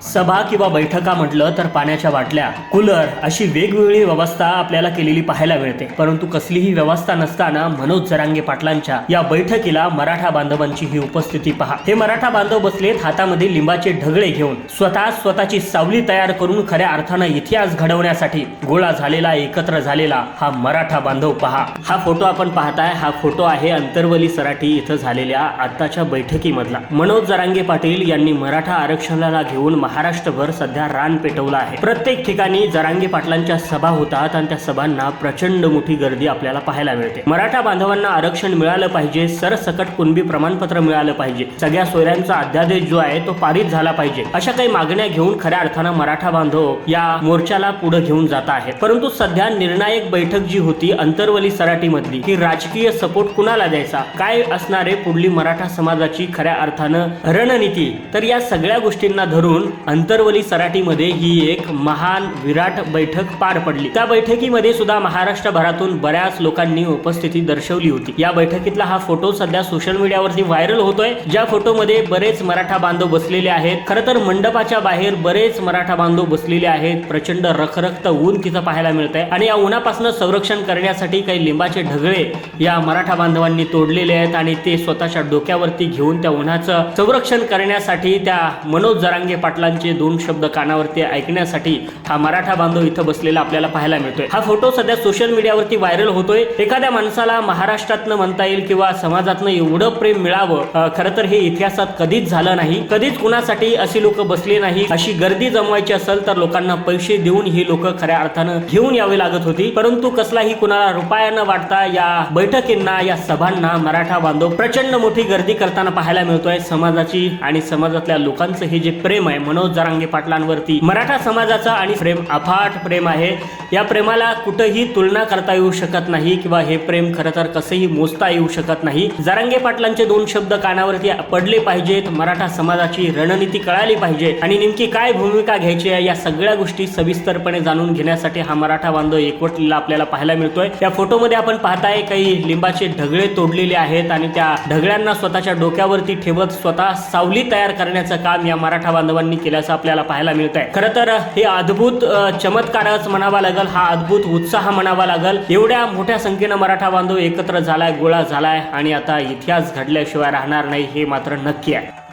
सभा किंवा बैठका म्हटलं तर पाण्याच्या बाटल्या कूलर अशी वेगवेगळी व्यवस्था आपल्याला केलेली पाहायला मिळते. परंतु कसलीही व्यवस्था नसताना मनोज जरांगे पाटलांच्या या बैठकीला मराठा बांधवांची ही उपस्थिती पहा. हे मराठा बांधव बसलेत हातामध्ये लिंबाचे ढगळे घेऊन. स्वतः स्वतःची सावली तयार करून खऱ्या अर्थानं इतिहास घडवण्यासाठी गोळा झालेला एकत्र झालेला हा मराठा बांधव पहा. हा फोटो आपण पाहताय हा फोटो आहे अंतरवली सराठी इथं झालेल्या आत्ताच्या बैठकीमधला. मनोज जरांगे पाटील यांनी मराठा आरक्षणाला घेऊन महाराष्ट्रभर सध्या रान पेटवलं आहे. प्रत्येक ठिकाणी जरांगी पाटलांच्या सभा होतात आणि त्या सभांना प्रचंड मोठी गर्दी आपल्याला पाहायला मिळते. मराठा बांधवांना आरक्षण मिळालं पाहिजे सरसकट कुणबी प्रमाणपत्र मिळालं पाहिजे. सगळ्या सोयऱ्यांचा अध्यादेश जो आहे तो पारित झाला पाहिजे. अशा काही मागण्या घेऊन खऱ्या अर्थानं मराठा बांधव या मोर्चाला पुढे घेऊन जात आहेत. परंतु सध्या निर्णायक बैठक जी होती अंतरवली सराटी मधली ही राजकीय सपोर्ट कुणाला द्यायचा? काय असणारे पुढली मराठा समाजाची खऱ्या अर्थानं रणनीती? तर या सगळ्या गोष्टींना धरून अंतरवली सराटीमध्ये ही एक महान विराट बैठक पार पडली. त्या बैठकीमध्ये सुद्धा महाराष्ट्रभरातून बऱ्याच लोकांनी उपस्थिती दर्शवली होती. या बैठकीतला हा फोटो सध्या सोशल मीडियावरती व्हायरल होतोय. ज्या फोटोमध्ये बरेच मराठा बांधव बसलेले आहेत. खरं तर मंडपाच्या बाहेर बरेच मराठा बांधव बसलेले आहेत. प्रचंड रखरखत ऊन तिथं पाहायला मिळत आहे आणि या उन्हापासून संरक्षण करण्यासाठी काही लिंबाचे ढगळे या मराठा बांधवांनी तोडलेले आहेत आणि ते स्वतःच्या डोक्यावरती घेऊन त्या उन्हाचं संरक्षण करण्यासाठी त्या मनोज जरांगे पाटला पाटलांचे दोन शब्द कानावरती ऐकण्यासाठी हा मराठा बांधव इथं बसलेला आपल्याला पाहायला मिळतोय. हा फोटो सध्या सोशल मीडियावरती व्हायरल होतोय. एखाद्या माणसाला महाराष्ट्रातनं म्हणता येईल किंवा समाजातनं एवढं प्रेम मिळावं खरं तर हे इतिहासात कधीच झालं नाही. कधीच कुणासाठी अशी लोक बसले नाही. अशी गर्दी जमवायची असेल तर लोकांना पैसे देऊन ही लोक खऱ्या अर्थानं घेऊन यावी लागत होती. परंतु कसलाही कुणाला रुपया न वाटता या बैठकींना या सभांना मराठा बांधव प्रचंड मोठी गर्दी करताना पाहायला मिळतोय. समाजाची आणि समाजातल्या लोकांचं हे जे प्रेम आहे मनोज जरांगे पाटलांवरती. मराठा समाजाचा आणि प्रेम अफाट प्रेम आहे. या प्रेमाला कुठंही तुलना करता येऊ शकत नाही किंवा हे प्रेम खरं तर कसंही मोजता येऊ शकत नाही. जरांगे पाटलांचे दोन शब्द कानावरती पडले पाहिजेत मराठा समाजाची रणनीती कळाली पाहिजे. आणि नेमकी काय भूमिका घ्यायची आहे या सगळ्या गोष्टी सविस्तरपणे जाणून घेण्यासाठी हा मराठा बांधव एकवटलेला आपल्याला पाहायला मिळतोय. या फोटोमध्ये आपण पाहताय काही लिंबाचे ढगळे तोडलेले आहेत आणि त्या ढगळ्यांना स्वतःच्या डोक्यावरती ठेवत स्वतः सावली तयार करण्याचं काम या मराठा बांधवांनी केल्याचं आपल्याला पाहायला मिळत आहे खरं तर हे अद्भुत चमत्कारच म्हणावा लागेल. लागल हा अद्भुत उत्साह म्हणावा लागल. एवढ्या मोठ्या संख्येनं मराठा बांधव एकत्र झालाय गोळा झालाय आणि आता इतिहास घडल्याशिवाय राहणार नाही हे मात्र नक्की आहे.